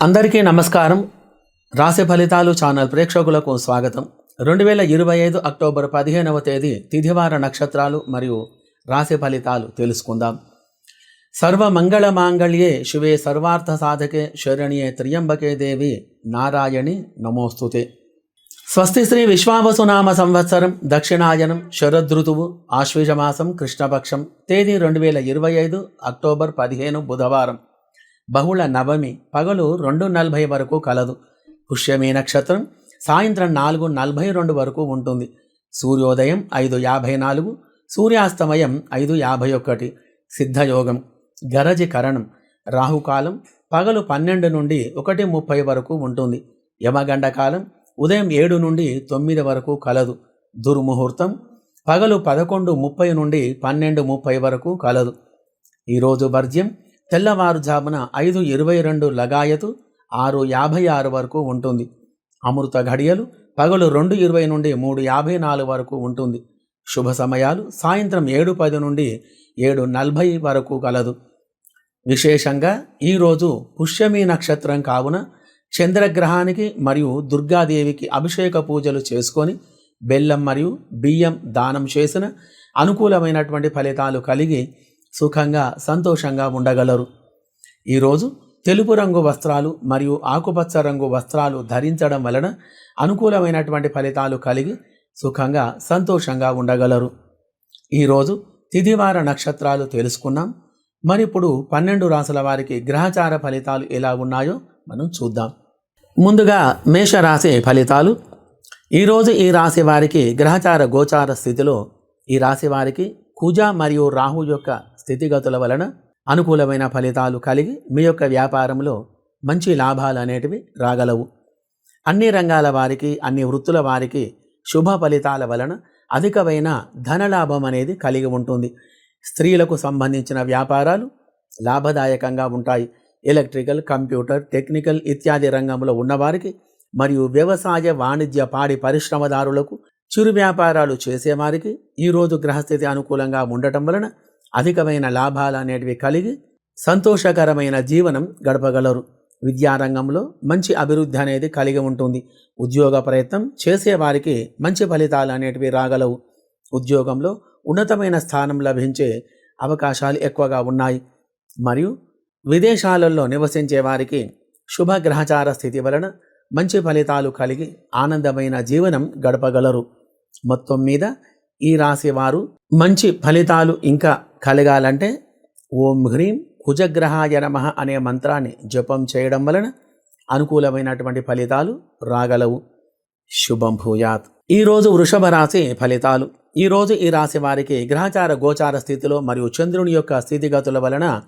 అందరికీ నమస్కారం. రాశి ఫలితాలు ఛానల్ ప్రేక్షకులకు స్వాగతం. రెండు వేల ఇరవై ఐదు అక్టోబర్ పదిహేనవ తేదీ తిథివార నక్షత్రాలు మరియు రాశి ఫలితాలు తెలుసుకుందాం. సర్వ మంగళ మాంగళ్యే శివే సర్వార్థ సాధకే శరణ్యే త్రియంబకే దేవి నారాయణి నమోస్తుతే. స్వస్తి శ్రీ విశ్వావసునామ సంవత్సరం దక్షిణాయనం శరదృతువు ఆశ్వీజమాసం కృష్ణపక్షం తేదీ రెండు వేల ఇరవై ఐదు అక్టోబర్ పదిహేను బుధవారం. బహుళ నవమి పగలు రెండు నలభై వరకు కలదు. పుష్యమి నక్షత్రం సాయంత్రం నాలుగు నలభై రెండు వరకు ఉంటుంది. సూర్యోదయం ఐదు యాభై నాలుగు సూర్యాస్తమయం ఐదు యాభై ఒకటి. సిద్ధయోగం గరజి కరణం రాహుకాలం పగలు పన్నెండు నుండి ఒకటి ముప్పై వరకు ఉంటుంది. యమగండ కాలం ఉదయం ఏడు నుండి తొమ్మిది వరకు కలదు. దుర్ముహూర్తం పగలు పదకొండు ముప్పై నుండి పన్నెండు ముప్పై వరకు కలదు. ఈరోజు వర్జ్యం తెల్లవారుజామున ఐదు ఇరవై రెండు లగాయతు ఆరు యాభై ఆరు వరకు ఉంటుంది. అమృత ఘడియలు పగలు రెండు ఇరవై నుండి మూడు యాభై నాలుగు వరకు ఉంటుంది. శుభ సమయాలు సాయంత్రం ఏడు పది నుండి ఏడు నలభై వరకు కలదు. విశేషంగా ఈరోజు పుష్యమి నక్షత్రం కావున చంద్రగ్రహానికి మరియు దుర్గాదేవికి అభిషేక పూజలు చేసుకొని బెల్లం మరియు బియ్యం దానం చేసిన అనుకూలమైనటువంటి ఫలితాలు కలిగి సుఖంగా సంతోషంగా ఉండగలరు. ఈరోజు తెలుపు రంగు వస్త్రాలు మరియు ఆకుపచ్చ రంగు వస్త్రాలు ధరించడం వలన అనుకూలమైనటువంటి ఫలితాలు కలిగి సుఖంగా సంతోషంగా ఉండగలరు. ఈరోజు తిథివార నక్షత్రాలు తెలుసుకున్నాం. మరి ఇప్పుడు పన్నెండు రాసుల వారికి గ్రహచార ఫలితాలు ఎలా ఉన్నాయో మనం చూద్దాం. ముందుగా మేషరాశి ఫలితాలు. ఈరోజు ఈ రాశి వారికి గ్రహచార గోచార స్థితిలో ఈ రాశి వారికి కుజ మరియు రాహు యొక్క స్థితిగతుల వలన అనుకూలమైన ఫలితాలు కలిగి మీ యొక్క వ్యాపారంలో మంచి లాభాలు అనేటివి రాగలవు. అన్ని రంగాల వారికి అన్ని వృత్తుల వారికి శుభ ఫలితాల వలన అధికమైన ధనలాభం అనేది కలిగి ఉంటుంది. స్త్రీలకు సంబంధించిన వ్యాపారాలు లాభదాయకంగా ఉంటాయి. ఎలక్ట్రికల్ కంప్యూటర్ టెక్నికల్ ఇత్యాది రంగంలో ఉన్నవారికి మరియు వ్యవసాయ వాణిజ్య పాడి పరిశ్రమదారులకు చిరు వ్యాపారాలు చేసేవారికి ఈరోజు గ్రహస్థితి అనుకూలంగా ఉండటం వలన అధికమైన లాభాలు అనేటివి కలిగి సంతోషకరమైన జీవనం గడపగలరు. విద్యారంగంలో మంచి అభివృద్ధి అనేది కలిగి ఉంటుంది. ఉద్యోగ ప్రయత్నం చేసేవారికి మంచి ఫలితాలు అనేటివి రాగలవు. ఉద్యోగంలో ఉన్నతమైన స్థానం లభించే అవకాశాలు ఎక్కువగా ఉన్నాయి. మరియు విదేశాలలో నివసించే వారికి శుభ గ్రహచార స్థితి వలన మంచి ఫలితాలు కలిగి ఆనందమైన జీవనం గడపగలరు. మొత్తం మీద ఈ రాశి వారు మంచి ఫలితాలు ఇంకా కలగాలంటే ఓం హ్రీం కుజగ్రహాయ నమ అనే మంత్రాన్ని జపం చేయడం వలన అనుకూలమైనటువంటి ఫలితాలు రాగలవు. శుభం భూయాత్. ఈరోజు వృషభ రాశి ఫలితాలు. ఈరోజు ఈ రాశి వారికి గ్రహచార గోచార స్థితిలో మరియు చంద్రుని యొక్క స్థితిగతుల వలన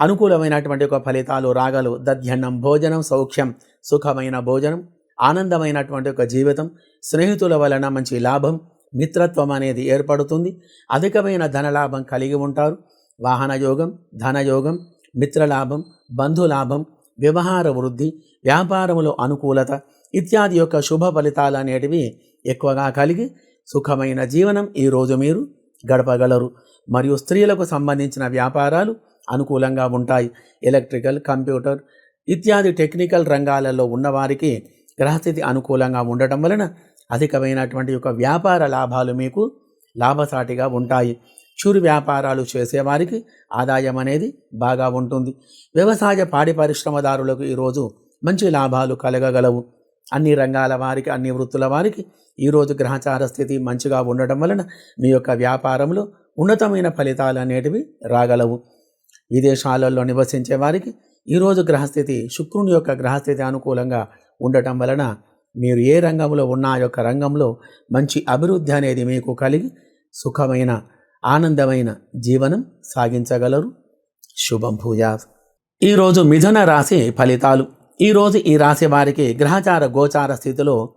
అనుకూలమైనటువంటి ఒక ఫలితాలు రాగలు. దధ్యన్నం భోజనం సౌఖ్యం సుఖమైన భోజనం ఆనందమైనటువంటి ఒక జీవితం స్నేహితుల వలన మంచి లాభం మిత్రత్వం అనేది ఏర్పడుతుంది. అధికమైన ధనలాభం కలిగి ఉంటారు. వాహనయోగం ధనయోగం మిత్రలాభం బంధులాభం వ్యవహార వృద్ధి వ్యాపారములో అనుకూలత ఇత్యాది యొక్క శుభ ఫలితాలు అనేటివి ఎక్కువగా కలిగి సుఖమైన జీవనం ఈరోజు మీరు గడపగలరు. మరియు స్త్రీలకు సంబంధించిన వ్యాపారాలు అనుకూలంగా ఉంటాయి. ఎలక్ట్రికల్ కంప్యూటర్ ఇత్యాది టెక్నికల్ రంగాలలో ఉన్నవారికి గ్రహస్థితి అనుకూలంగా ఉండటం వలన అధికమైనటువంటి యొక్క వ్యాపార లాభాలు మీకు లాభసాటిగా ఉంటాయి. చురు వ్యాపారాలు చేసేవారికి ఆదాయం అనేది బాగా ఉంటుంది. వ్యవసాయ పాడి పరిశ్రమదారులకు ఈరోజు మంచి లాభాలు కలగగలవు. అన్ని రంగాల వారికి అన్ని వృత్తుల వారికి ఈరోజు గ్రహచార స్థితి మంచిగా ఉండటం వలన మీ యొక్క వ్యాపారంలో ఉన్నతమైన ఫలితాలు అనేటివి రాగలవు. విదేశాలలో నివసించే వారికి ఈరోజు గ్రహస్థితి శుక్రుని యొక్క గ్రహస్థితి అనుకూలంగా ఉండటం వలన మీరు ఏ రంగంలో ఉన్న ఆ యొక్క రంగంలో మంచి అభివృద్ధి అనేది మీకు కలిగి సుఖమైన ఆనందమైన జీవనం సాగించగలరు. శుభం భూజా ఈరోజు మిథున రాశి ఫలితాలు. ఈరోజు ఈ రాశి వారికి గ్రహచార గోచార స్థితిలో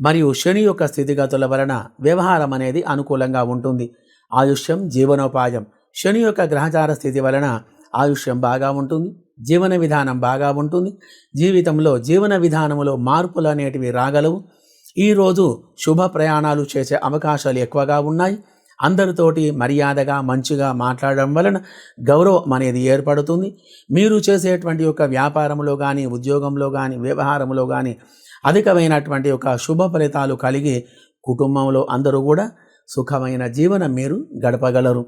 మరియు శని యొక్క స్థితిగతుల వలన వ్యవహారం అనేది అనుకూలంగా ఉంటుంది. ఆయుష్యం జీవనోపాయం. శని యొక్క గ్రహచార స్థితి వలన ఆయుష్యం బాగా ఉంటుంది. జీవన విధానం బాగా ఉంటుంది. జీవితంలో జీవన విధానంలో మార్పులు అనేటివి రాగలవు. ఈరోజు శుభ ప్రయాణాలు చేసే అవకాశాలు ఎక్కువగా ఉన్నాయి. అందరితోటి మర్యాదగా మంచిగా మాట్లాడడం వలన గౌరవం అనేది ఏర్పడుతుంది. మీరు చేసేటువంటి యొక్క వ్యాపారంలో కానీ ఉద్యోగంలో కానీ వ్యవహారంలో కానీ అధికమైనటువంటి ఒక శుభ ఫలితాలు కలిగి కుటుంబంలో అందరూ కూడా సుఖమైన జీవనం మీరు గడపగలరు.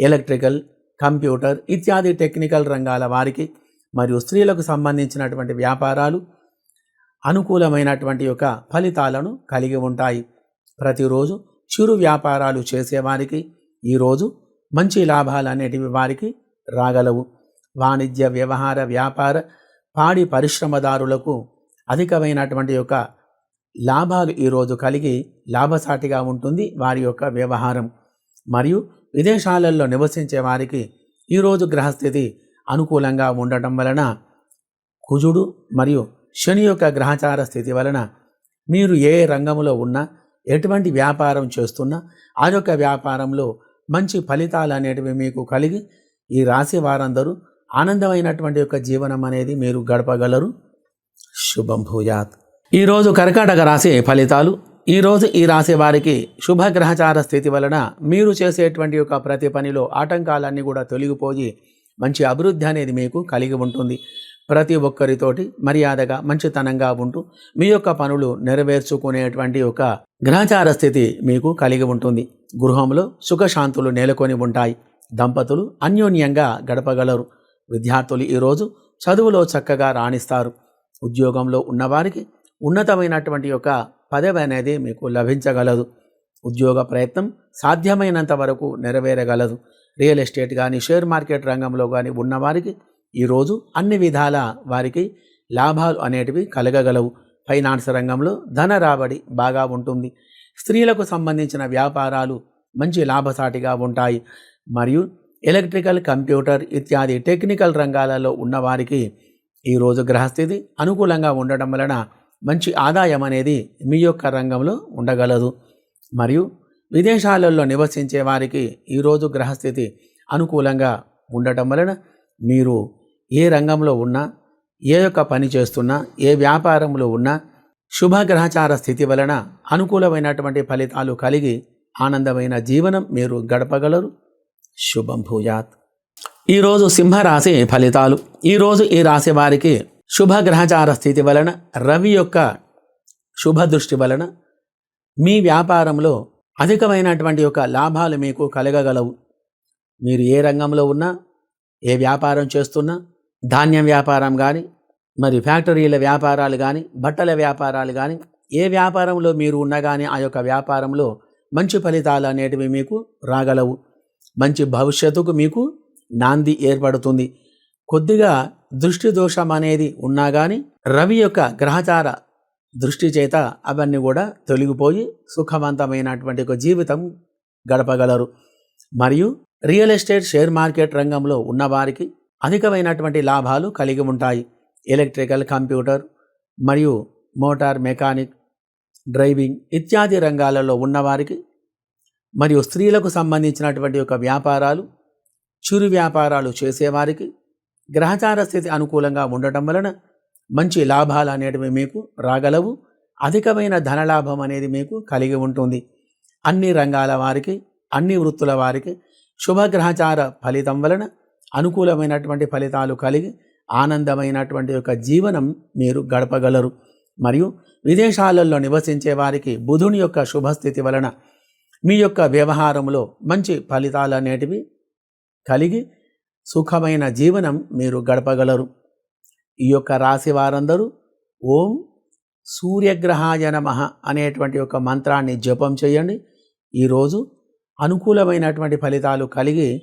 ఎలక్ట్రికల్ కంప్యూటర్ ఇత్యాది టెక్నికల్ రంగాల వారికి మరియు స్త్రీలకు సంబంధించినటువంటి వ్యాపారాలు అనుకూలమైనటువంటి యొక్క ఫలితాలను కలిగి ఉంటాయి. ప్రతిరోజు చిరు వ్యాపారాలు చేసేవారికి ఈరోజు మంచి లాభాలు అనేటివి వారికి రాగలవు. వాణిజ్య వ్యవహార వ్యాపార పాడి పరిశ్రమదారులకు అధికమైనటువంటి యొక్క లాభాలు ఈరోజు కలిగి లాభసాటిగా ఉంటుంది వారి యొక్క వ్యవహారం. మరియు విదేశాలలో నివసించే వారికి ఈరోజు గ్రహస్థితి అనుకూలంగా ఉండటం వలన కుజుడు మరియు శని యొక్క గ్రహచార స్థితి వలన మీరు ఏ రంగంలో ఉన్నా ఎటువంటి వ్యాపారం చేస్తున్నా ఆ యొక్క వ్యాపారంలో మంచి ఫలితాలు అనేటివి మీకు కలిగి ఈ రాశి వారందరూ ఆనందమైనటువంటి యొక్క జీవనం అనేది మీరు గడపగలరు. శుభం భూయాత్. ఈరోజు కర్కాటక రాశి ఫలితాలు ఈరోజు ఈ రాశి వారికి శుభగ్రహచార స్థితి వలన మీరు చేసేటువంటి యొక్క ప్రతి పనిలో ఆటంకాలన్నీ కూడా తొలగిపోయి మంచి అభివృద్ధి అనేది మీకు కలిగి ఉంటుంది. ప్రతి ఒక్కరితోటి మర్యాదగా మంచితనంగా ఉంటూ మీ యొక్క పనులు నెరవేర్చుకునేటువంటి ఒక గ్రహచార స్థితి మీకు కలిగి ఉంటుంది. గృహంలో సుఖశాంతులు నెలకొని ఉంటాయి. దంపతులు అన్యోన్యంగా గడపగలరు. విద్యార్థులు ఈరోజు చదువులో చక్కగా రాణిస్తారు. ఉద్యోగంలో ఉన్నవారికి ఉన్నతమైనటువంటి యొక్క పదవి అనేది మీకు లభించగలదు. ఉద్యోగ ప్రయత్నం సాధ్యమైనంత వరకు నెరవేరగలదు. రియల్ ఎస్టేట్ కానీ షేర్ మార్కెట్ రంగంలో కానీ ఉన్నవారికి ఈరోజు అన్ని విధాల వారికి లాభాలు అనేటివి కలగగలవు. ఫైనాన్స్ రంగంలో ధన రాబడి బాగా ఉంటుంది. స్త్రీలకు సంబంధించిన వ్యాపారాలు మంచి లాభసాటిగా ఉంటాయి. మరియు ఎలక్ట్రికల్ కంప్యూటర్ ఇత్యాది టెక్నికల్ రంగాలలో ఉన్నవారికి ఈరోజు గ్రహస్థితి అనుకూలంగా ఉండటం వలన మంచి ఆదాయం అనేది మీ యొక్క రంగంలో ఉండగలదు. మరియు విదేశాలలో నివసించే వారికి ఈరోజు గ్రహస్థితి అనుకూలంగా ఉండటం వలన మీరు ఏ రంగంలో ఉన్నా ఏ యొక్క పని చేస్తున్నా ఏ వ్యాపారంలో ఉన్నా శుభగ్రహచార స్థితి వలన అనుకూలమైనటువంటి ఫలితాలు కలిగి ఆనందమైన జీవనం మీరు గడపగలరు. శుభం భూయాత్. ఈరోజు సింహరాశి ఫలితాలు. ఈరోజు ఈ రాశి వారికి శుభగ్రహచార స్థితి వలన రవి యొక్క శుభ దృష్టి వలన మీ వ్యాపారంలో అధికమైనటువంటి యొక్క లాభాలు మీకు కలగగలవు. మీరు ఏ రంగంలో ఉన్నా ఏ వ్యాపారం చేస్తున్నా ధాన్యం వ్యాపారం కానీ మరి ఫ్యాక్టరీల వ్యాపారాలు కానీ బట్టల వ్యాపారాలు కానీ ఏ వ్యాపారంలో మీరు ఉన్నా కానీ ఆ యొక్క వ్యాపారంలో మంచి ఫలితాలు అనేటివి మీకు రాగలవు. మంచి భవిష్యత్తుకు మీకు నాంది ఏర్పడుతుంది. కొద్దిగా దృష్టి దోషం అనేది ఉన్నా కానీ రవి యొక్క గ్రహచార దృష్టి చేత అవన్నీ కూడా తొలగిపోయి సుఖవంతమైనటువంటి ఒక జీవితం గడపగలరు. మరియు రియల్ ఎస్టేట్ షేర్ మార్కెట్ రంగంలో ఉన్నవారికి అధికమైనటువంటి లాభాలు కలిగి ఉంటాయి. ఎలక్ట్రికల్ కంప్యూటర్ మరియు మోటార్ మెకానిక్ డ్రైవింగ్ ఇత్యాది రంగాలలో ఉన్నవారికి మరియు స్త్రీలకు సంబంధించినటువంటి యొక్క వ్యాపారాలు చిరు వ్యాపారాలు చేసేవారికి గ్రహచార స్థితి అనుకూలంగా ఉండటం వలన మంచి లాభాలు అనేటివి మీకు రాగలవు. అధికమైన ధనలాభం అనేది మీకు కలిగి ఉంటుంది. అన్ని రంగాల వారికి అన్ని వృత్తుల వారికి శుభగ్రహచార ఫలితం వలన అనుకూలమైనటువంటి ఫలితాలు కలిగి ఆనందమైనటువంటి యొక్క జీవనం మీరు గడపగలరు. మరియు విదేశాలలో నివసించే వారికి బుధుని యొక్క శుభస్థితి వలన మీ యొక్క వ్యవహారంలో మంచి ఫలితాలు అనేటివి కలిగి సుఖమైన జీవనం మీరు గడపగలరు. ఈ యొక్క రాశి వారందరూ ఓం సూర్యగ్రహాయ నమ అనేటువంటి ఒక మంత్రాన్ని జపం చేయండి. ఈరోజు అనుకూలమైనటువంటి ఫలితాలు కలిగి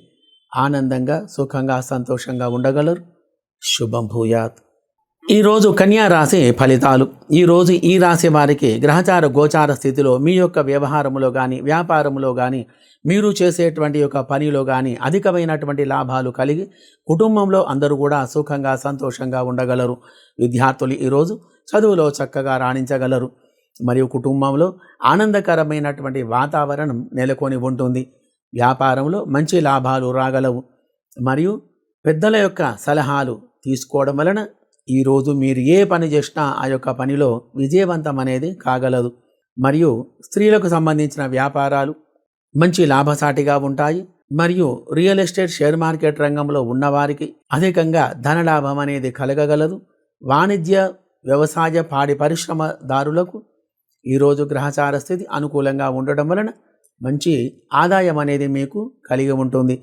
ఆనందంగా సుఖంగా సంతోషంగా ఉండగలరు. శుభం భూయాత్. ఈరోజు కన్యా రాశి ఫలితాలు. ఈరోజు ఈ రాశి వారికి గ్రహచార గోచార స్థితిలో మీ యొక్క వ్యవహారములో కానీ వ్యాపారములో కానీ మీరు చేసేటువంటి యొక్క పనిలో కానీ అధికమైనటువంటి లాభాలు కలిగి కుటుంబంలో అందరూ కూడా సుఖంగా సంతోషంగా ఉండగలరు. విద్యార్థులు ఈరోజు చదువులో చక్కగా రాణించగలరు. మరియు కుటుంబంలో ఆనందకరమైనటువంటి వాతావరణం నెలకొని ఉంటుంది. వ్యాపారంలో మంచి లాభాలు రాగలవు. మరియు పెద్దల యొక్క సలహాలు తీసుకోవడం వలన ఈరోజు మీరు ఏ పని చేసినా ఆ యొక్క పనిలో విజయవంతం అనేది కాగలదు. మరియు స్త్రీలకు సంబంధించిన వ్యాపారాలు మంచి లాభసాటిగా ఉంటాయి. మరియు రియల్ ఎస్టేట్ షేర్ మార్కెట్ రంగంలో ఉన్నవారికి అధికంగా ధనలాభం అనేది కలగగలదు. వాణిజ్య వ్యవసాయ పాడి పరిశ్రమదారులకు ఈరోజు గ్రహచార స్థితి అనుకూలంగా ఉండటం వలన మంచి ఆదాయం అనేది మీకు కలిగి ఉంటుంది.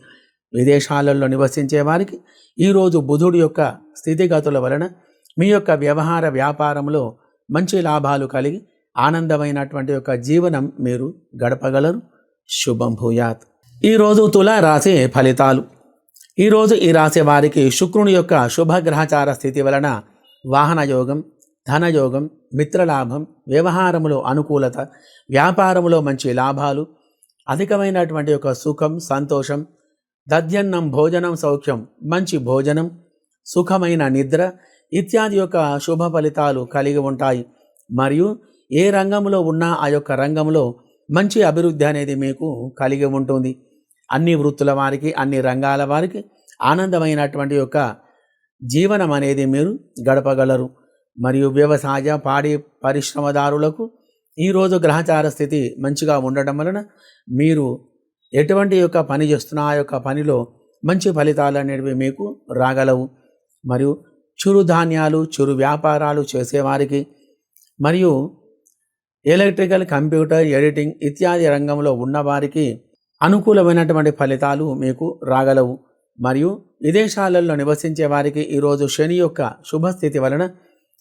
విదేశాలలో నివసించే వారికి ఈరోజు బుధుడి యొక్క స్థితిగతుల వలన మీ యొక్క వ్యవహార వ్యాపారంలో మంచి లాభాలు కలిగి ఆనందమైనటువంటి యొక్క జీవనం మీరు గడపగలరు. శుభం భూయాత్. ఈరోజు తుల రాశి ఫలితాలు. ఈరోజు ఈ రాశి వారికి శుక్రుని యొక్క శుభగ్రహచార స్థితి వలన వాహన యోగం ధనయోగం మిత్రలాభం వ్యవహారములో అనుకూలత వ్యాపారములో మంచి లాభాలు అధికమైనటువంటి యొక్క సుఖం సంతోషం దద్యన్నం భోజనం సౌఖ్యం. మంచి భోజనం సుఖమైన నిద్ర ఇత్యాది యొక్క శుభ ఫలితాలు కలిగి ఉంటాయి. మరియు ఏ రంగంలో ఉన్నా ఆ యొక్క రంగంలో మంచి అభివృద్ధి అనేది మీకు కలిగి ఉంటుంది. అన్ని వృత్తుల వారికి అన్ని రంగాల వారికి ఆనందమైనటువంటి యొక్క జీవనం అనేది మీరు గడపగలరు. మరియు వ్యవసాయ పాడి పరిశ్రమదారులకు ఈరోజు గ్రహచార స్థితి మంచిగా ఉండటం వలన మీరు ఎటువంటి యొక్క పని చేస్తున్న ఆ యొక్క పనిలో మంచి ఫలితాలు అనేవి మీకు రాగలవు. మరియు చిరుధాన్యాలు చిరు వ్యాపారాలు చేసేవారికి మరియు ఎలక్ట్రికల్ కంప్యూటర్ ఎడిటింగ్ ఇత్యాది రంగంలో ఉన్నవారికి అనుకూలమైనటువంటి ఫలితాలు మీకు రాగలవు. మరియు విదేశాలలో నివసించే వారికి ఈరోజు శని యొక్క శుభస్థితి వలన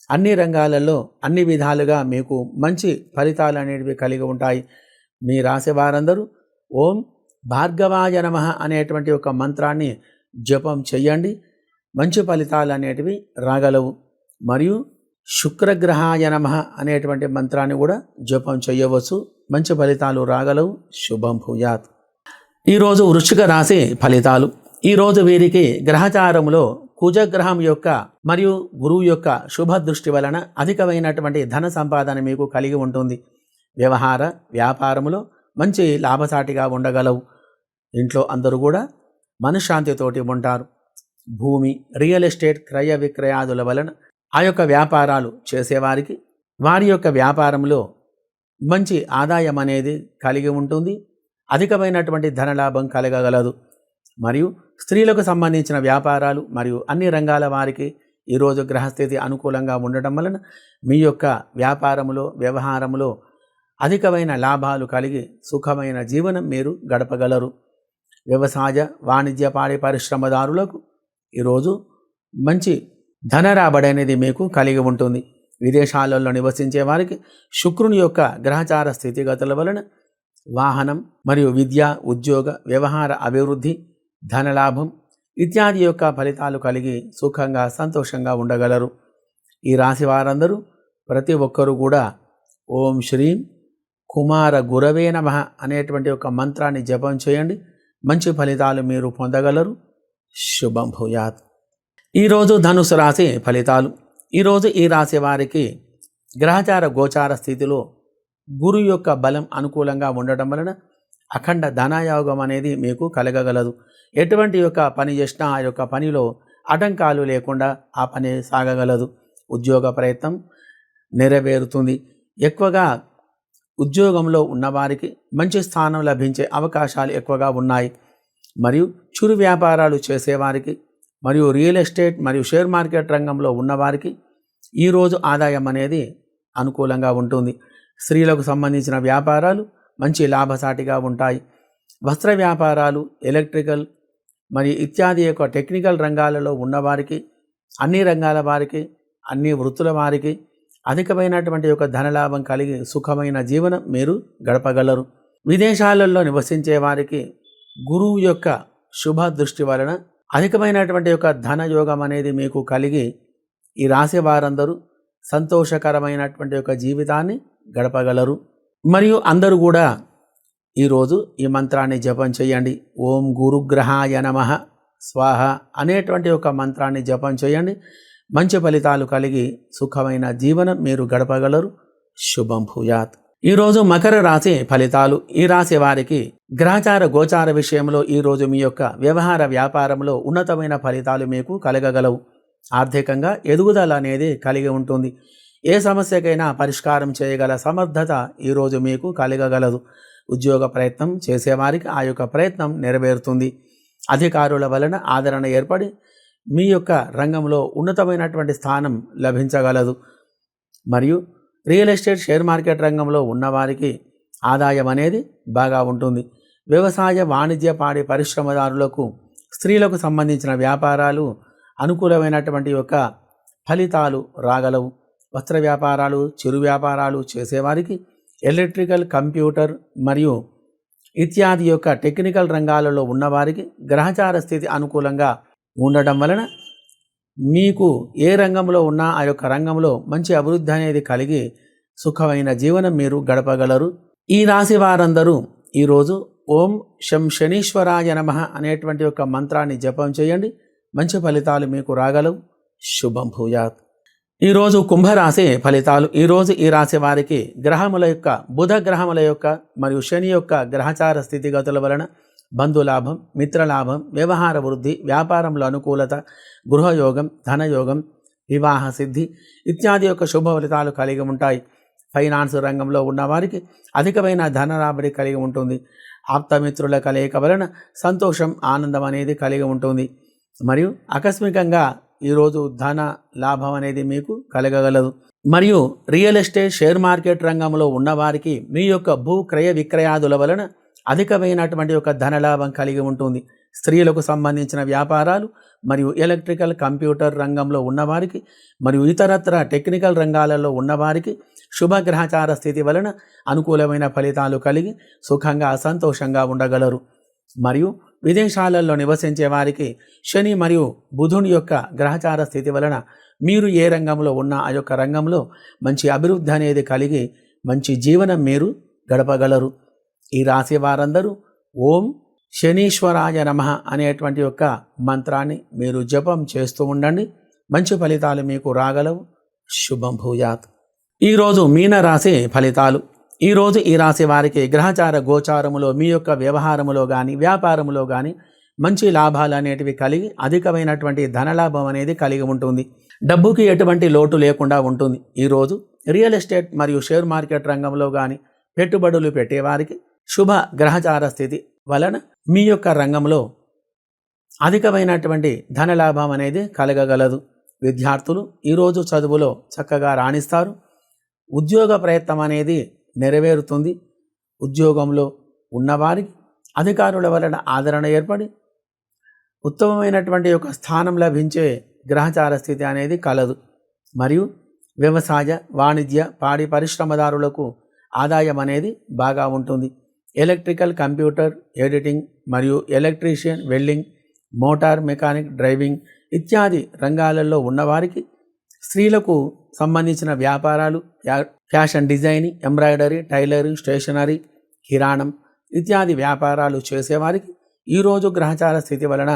అన్ని రంగాలలో అన్ని విధాలుగా మీకు మంచి ఫలితాలు అనేటివి కలిగి ఉంటాయి. మీ రాసే వారందరూ ఓం భార్గవాయ నమ అనేటువంటి ఒక మంత్రాన్ని జపం చేయండి మంచి ఫలితాలు అనేటివి రాగలవు. మరియు శుక్రగ్రహాయ నమ అనేటువంటి మంత్రాన్ని కూడా జపం చేయవచ్చు మంచి ఫలితాలు రాగలవు. శుభం భూయాత్. ఈరోజు వృశ్చిక రాశి ఫలితాలు. ఈరోజు వీరికి గ్రహచారములో కుజగ్రహం యొక్క మరియు గురువు యొక్క శుభ దృష్టి వలన అధికమైనటువంటి ధన సంపాదన మీకు కలిగి ఉంటుంది. వ్యవహార వ్యాపారములో మంచి లాభసాటిగా ఉండగలవు. ఇంట్లో అందరూ కూడా మనశ్శాంతితోటి ఉంటారు. భూమి రియల్ ఎస్టేట్ క్రయ విక్రయాదుల వలన ఆ యొక్క వ్యాపారాలు చేసేవారికి వారి యొక్క వ్యాపారంలో మంచి ఆదాయం అనేది కలిగి ఉంటుంది. అధికమైనటువంటి ధనలాభం కలగగలదు. మరియు స్త్రీలకు సంబంధించిన వ్యాపారాలు మరియు అన్ని రంగాల వారికి ఈరోజు గ్రహస్థితి అనుకూలంగా ఉండటం వలన మీ యొక్క వ్యాపారములో వ్యవహారములో అధికమైన లాభాలు కలిగి సుఖమైన జీవనం మీరు గడపగలరు. వ్యవసాయ వాణిజ్య పాడి పరిశ్రమదారులకు ఈరోజు మంచి ధన రాబడి అనేది మీకు కలిగి ఉంటుంది. విదేశాలలో నివసించే వారికి శుక్రుని యొక్క గ్రహచార స్థితిగతుల వలన వాహనం మరియు విద్య ఉద్యోగ వ్యవహార అభివృద్ధి ధనలాభం ఇత్యాది యొక్క ఫలితాలు కలిగి సుఖంగా సంతోషంగా ఉండగలరు. ఈ రాశి వారందరూ ప్రతి ఒక్కరూ కూడా ఓం శ్రీం కుమార గురవే నమ అనేటువంటి ఒక మంత్రాన్ని జపం చేయండి. మంచి ఫలితాలు మీరు పొందగలరు. శుభం భూయాత్. ఈరోజు ధనుసు రాశి ఫలితాలు. ఈరోజు ఈ రాశి వారికి గ్రహచార గోచార స్థితిలో గురు యొక్క బలం అనుకూలంగా ఉండటం వలన అఖండ ధనయోగం అనేది మీకు కలగగలదు. ఎటువంటి యొక్క పని చేసినా ఆ యొక్క పనిలో ఆటంకాలు లేకుండా ఆ పని సాగగలదు. ఉద్యోగ ప్రయత్నం నెరవేరుతుంది. ఎక్కువగా ఉద్యోగంలో ఉన్నవారికి మంచి స్థానం లభించే అవకాశాలు ఎక్కువగా ఉన్నాయి. మరియు చురు వ్యాపారాలు చేసేవారికి మరియు రియల్ ఎస్టేట్ మరియు షేర్ మార్కెట్ రంగంలో ఉన్నవారికి ఈరోజు ఆదాయం అనేది అనుకూలంగా ఉంటుంది. స్త్రీలకు సంబంధించిన వ్యాపారాలు మంచి లాభసాటిగా ఉంటాయి. వస్త్ర వ్యాపారాలు ఎలక్ట్రికల్ మరియు ఇత్యాది యొక్క టెక్నికల్ రంగాలలో ఉన్నవారికి అన్ని రంగాల వారికి అన్ని వృత్తుల వారికి అధికమైనటువంటి యొక్క ధనలాభం కలిగి సుఖమైన జీవనం మీరు గడపగలరు. విదేశాలలో నివసించే వారికి గురువు యొక్క శుభ దృష్టి వలన అధికమైనటువంటి యొక్క ధన యోగం అనేది మీకు కలిగి ఈ రాశి వారందరూ సంతోషకరమైనటువంటి యొక్క జీవితాన్ని గడపగలరు. మరియు అందరూ కూడా ఈరోజు ఈ మంత్రాన్ని జపం చేయండి. ఓం గురుగ్రహాయ నమ. స్వాహ అనేటువంటి ఒక మంత్రాన్ని జపం చేయండి. మంచి ఫలితాలు కలిగి సుఖమైన జీవనం మీరు గడపగలరు. శుభం భూయాత్. ఈరోజు మకర రాశి ఫలితాలు. ఈ రాశి వారికి గ్రహచార గోచార విషయంలో ఈరోజు మీ యొక్క వ్యవహార వ్యాపారంలో ఉన్నతమైన ఫలితాలు మీకు కలగగలవు. ఆర్థికంగా ఎదుగుదల అనేది కలిగి ఉంటుంది. ఏ సమస్యకైనా పరిష్కారం చేయగల సమర్థత ఈరోజు మీకు కలగగలదు. ఉద్యోగ ప్రయత్నం చేసేవారికి ఆ యొక్క ప్రయత్నం నెరవేరుతుంది. అధికారుల వలన ఆదరణ ఏర్పడి మీ యొక్క రంగంలో ఉన్నతమైనటువంటి స్థానం లభించగలదు. మరియు రియల్ ఎస్టేట్ షేర్ మార్కెట్ రంగంలో ఉన్నవారికి ఆదాయం అనేది బాగా ఉంటుంది. వ్యవసాయ వాణిజ్య పాడి పరిశ్రమదారులకు స్త్రీలకు సంబంధించిన వ్యాపారాలు అనుకూలమైనటువంటి యొక్క ఫలితాలు రాగలవు. వస్త్ర వ్యాపారాలు చిరు వ్యాపారాలు చేసేవారికి ఎలక్ట్రికల్ కంప్యూటర్ మరియు ఇత్యాది యొక్క టెక్నికల్ రంగాలలో ఉన్నవారికి గ్రహచార స్థితి అనుకూలంగా ఉండటం వలన మీకు ఏ రంగంలో ఉన్నా ఆ యొక్క రంగంలో మంచి అభివృద్ధి అనేది కలిగి సుఖమైన జీవనం మీరు గడపగలరు. ఈ రాశి వారందరూ ఈరోజు ఓం శం శనీశ్వరాయ నమ అనేటువంటి ఒక మంత్రాన్ని జపం చేయండి. మంచి ఫలితాలు మీకు రాగలవు. శుభం భూయాత్. ఈరోజు కుంభరాశి ఫలితాలు. ఈరోజు ఈ రాశి వారికి గ్రహముల యొక్క బుధ గ్రహముల యొక్క మరియు శని యొక్క గ్రహచార స్థితిగతుల వలన బంధులాభం మిత్రలాభం వ్యవహార వృద్ధి వ్యాపారంలో అనుకూలత గృహయోగం ధనయోగం వివాహ సిద్ధి ఇత్యాది యొక్క శుభ ఫలితాలు కలిగి ఉంటాయి. ఫైనాన్స్ రంగంలో ఉన్నవారికి అధికమైన ధన రాబడి కలిగి ఉంటుంది. ఆప్తమిత్రుల కలయిక వలన సంతోషం ఆనందం అనేది కలిగి ఉంటుంది. మరియు ఆకస్మికంగా ఈరోజు ధన లాభం అనేది మీకు కలగగలదు. మరియు రియల్ ఎస్టేట్ షేర్ మార్కెట్ రంగంలో ఉన్నవారికి మీ యొక్క భూ క్రయ విక్రయాదుల వలన అధికమైనటువంటి ఒక ధనలాభం కలిగి ఉంటుంది. స్త్రీలకు సంబంధించిన వ్యాపారాలు మరియు ఎలక్ట్రికల్ కంప్యూటర్ రంగంలో ఉన్నవారికి మరియు ఇతరత్ర టెక్నికల్ రంగాలలో ఉన్నవారికి శుభగ్రహచార స్థితి వలన అనుకూలమైన ఫలితాలు కలిగి సుఖంగా సంతోషంగా ఉండగలరు. మరియు విదేశాలలో నివసించే వారికి శని మరియు బుధుని యొక్క గ్రహచార స్థితి వలన మీరు ఏ రంగంలో ఉన్న ఆ యొక్క రంగంలో మంచి అభివృద్ధి అనేది కలిగి మంచి జీవనం మీరు గడపగలరు. ఈ రాశి వారందరూ ఓం శనీశ్వరాయ నమ అనేటువంటి యొక్క మంత్రాన్ని మీరు జపం చేస్తూ ఉండండి. మంచి ఫలితాలు మీకు రాగలవు. శుభం భూయాత్. ఈరోజు మీన రాశి ఫలితాలు. ఈరోజు ఈ రాశి వారికి గ్రహచార గోచారములో మీ యొక్క వ్యవహారములో కానీ వ్యాపారములో కానీ మంచి లాభాలు అనేటివి కలిగి అధికమైనటువంటి ధనలాభం అనేది కలిగి ఉంటుంది. డబ్బుకి ఎటువంటి లోటు లేకుండా ఉంటుంది. ఈరోజు రియల్ ఎస్టేట్ మరియు షేర్ మార్కెట్ రంగంలో కానీ పెట్టుబడులు పెట్టేవారికి శుభ గ్రహచార స్థితి వలన మీ యొక్క రంగంలో అధికమైనటువంటి ధనలాభం అనేది కలగగలదు. విద్యార్థులు ఈరోజు చదువులో చక్కగా రాణిస్తారు. ఉద్యోగ ప్రయత్నం అనేది నెరవేరుతుంది. ఉద్యోగంలో ఉన్నవారికి అధికారుల వలన ఆదరణ ఏర్పడి ఉత్తమమైనటువంటి యొక్క స్థానం లభించే గ్రహచార స్థితి అనేది కలదు. మరియు వ్యవసాయ వాణిజ్య పాడి పరిశ్రమదారులకు ఆదాయం అనేది బాగా ఉంటుంది. ఎలక్ట్రికల్ కంప్యూటర్ ఎడిటింగ్ మరియు electrician welding motor mechanic driving ఇత్యాది రంగాలలో ఉన్నవారికి స్త్రీలకు సంబంధించిన వ్యాపారాలు fashion designing embroidery tailoring stationery కిరాణం ఇత్యాది వ్యాపారాలు చేసేవారికి ఈరోజు గ్రహచార స్థితి వలన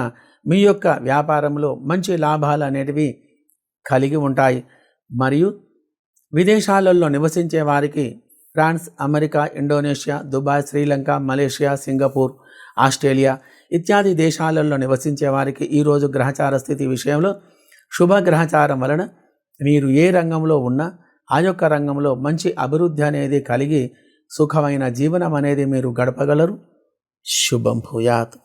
మీ యొక్క వ్యాపారంలో మంచి లాభాలు అనేటివి కలిగి ఉంటాయి. మరియు విదేశాలలో నివసించే వారికి France America Indonesia Dubai Sri Lanka Malaysia Singapore Australia ఇత్యాది దేశాలలో నివసించే వారికి ఈరోజు గ్రహచార స్థితి విషయంలో శుభ గ్రహచారం వలన మీరు ఏ రంగంలో ఉన్నా ఆ యొక్క రంగంలో మంచి అభివృద్ధి అనేది కలిగి సుఖమైన జీవనం అనేది మీరు గడపగలరు. శుభం భూయాత్.